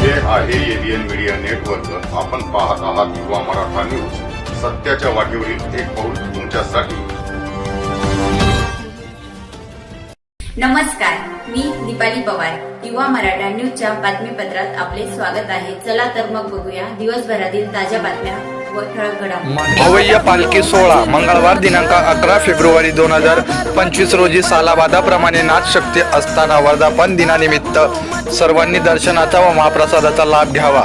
हे आहे ABN media network आपण पाहत आहात युवा मराठा न्यूज सत्याच्या वाटेवरील एक पाऊल तुमच्यासाठी. नमस्कार मी दीपाली पवार. युवा मराठा न्यूजच्या बातमीपत्रात आपले स्वागत आहे. चला तर मग बघूया दिवसभरातील ताज्या बातम्या. भव्य पालखी सोहळा मंगळवार दिनांक अकरा फेब्रुवारी दोन हजार पंचवीस रोजी सालाबादाप्रमाणे नाचशक्ती असताना वर्धापन दिनानिमित्त सर्वांनी दर्शनाचा व महाप्रसादाचा लाभ घ्यावा.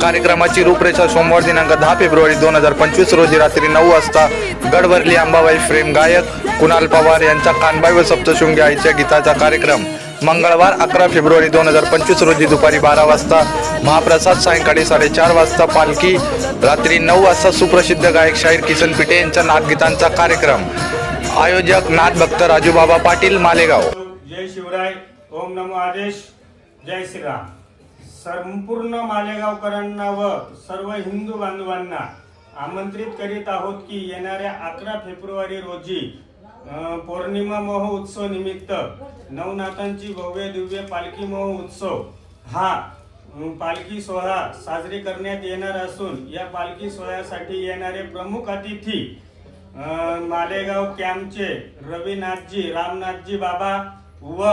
कार्यक्रमाची रूपरेषा सोमवार दिनांक दहा फेब्रुवारी दोन हजार पंचवीस रोजी रात्री नऊ वाजता गडवरली अंबाबाई फ्रेम गायक कुणाल पवार यांचा कानबाई व सप्तशृंगी आईच्या गीताचा कार्यक्रम. मंगळवार अकरा फेब्रुवारी दोन हजार पंचवीस रोजी दुपारी बारा वाजता महाप्रसाद सायंकाळी साडेचार वाजता पालखी रात्री नऊ वाजता सुप्रसिद्ध गायक शाहीर किसन पिटे यांच्या नादगीतांचा कार्यक्रम. आयोजक नादभक्त राजूबाबा पाटील मालेगाव. जय शिवराय ओम नमो आदेश जय श्रीराम. संपूर्ण मालेगावकरांना व सर्व हिंदू बांधवांना आमंत्रित करीत आहोत की येणाऱ्या अकरा फेब्रुवारी रोजी पौर्णिमा महोत्सव निमित्त नवनाथांची भव्य दिव्य पालखी महोत्सव हा पालखी सोहळा साजरी करण्यात येणार असून या पालखी सोहळ्यासाठी येणारे प्रमुख अतिथी मालेगाव कॅम्पचे रविनाथजी रामनाथजी बाबा व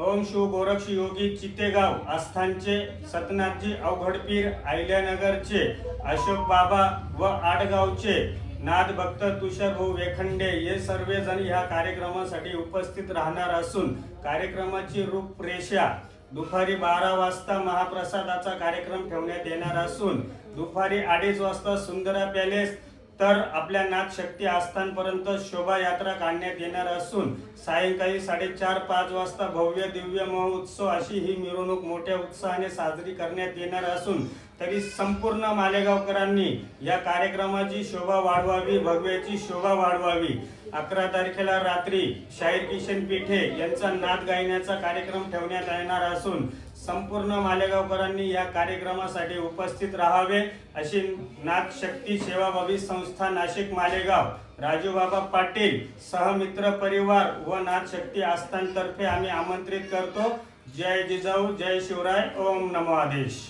ओम शिव गोरक्ष योगी चितेगाव आस्थानचे सतनाथजी अवघडपीर आयल्यानगरचे अशोक बाबा व आडगावचे नाद भक्त तुषार भाऊ वेखंडे हे सर्वजण ह्या कार्यक्रमासाठी उपस्थित राहणार असून कार्यक्रमाची रूपरेषा दुपारी बारा वाजता महाप्रसादाचा कार्यक्रम ठेवण्यात येणार असून दुपारी अडीच वाजता सुंदरा पॅलेस तर आपल्या नाथ शक्ती आस्थानपर्यंत शोभायात्रा काढण्यात येणार असून सायंकाळी साडेचार पाच वाजता भव्य दिव्य महोत्सव अशी ही मिरवणूक मोठ्या उत्साहाने साजरी करण्यात येणार असून तरी संपूर्ण मालेगावकरांनी या कार्यक्रमाची शोभा वाढवावी भव्याची शोभा वाढवावी. अकरा तारखेला रात्री शाहीर किशन पिठे यांचा नाद गायण्याचा कार्यक्रम ठेवण्यात येणार असून संपूर्ण मालेगावकरांनी या कार्यक्रमासाठी उपस्थित राहावे अशी नाथ शक्ती सेवाभावी संस्था नाशिक मालेगाव. राजूबाबा पाटील सहमित्र परिवार व नाथ शक्ती आस्थानतर्फे आम्ही आमंत्रित करतो. जय जिजाऊ जय शिवराय ओम नमो आदेश.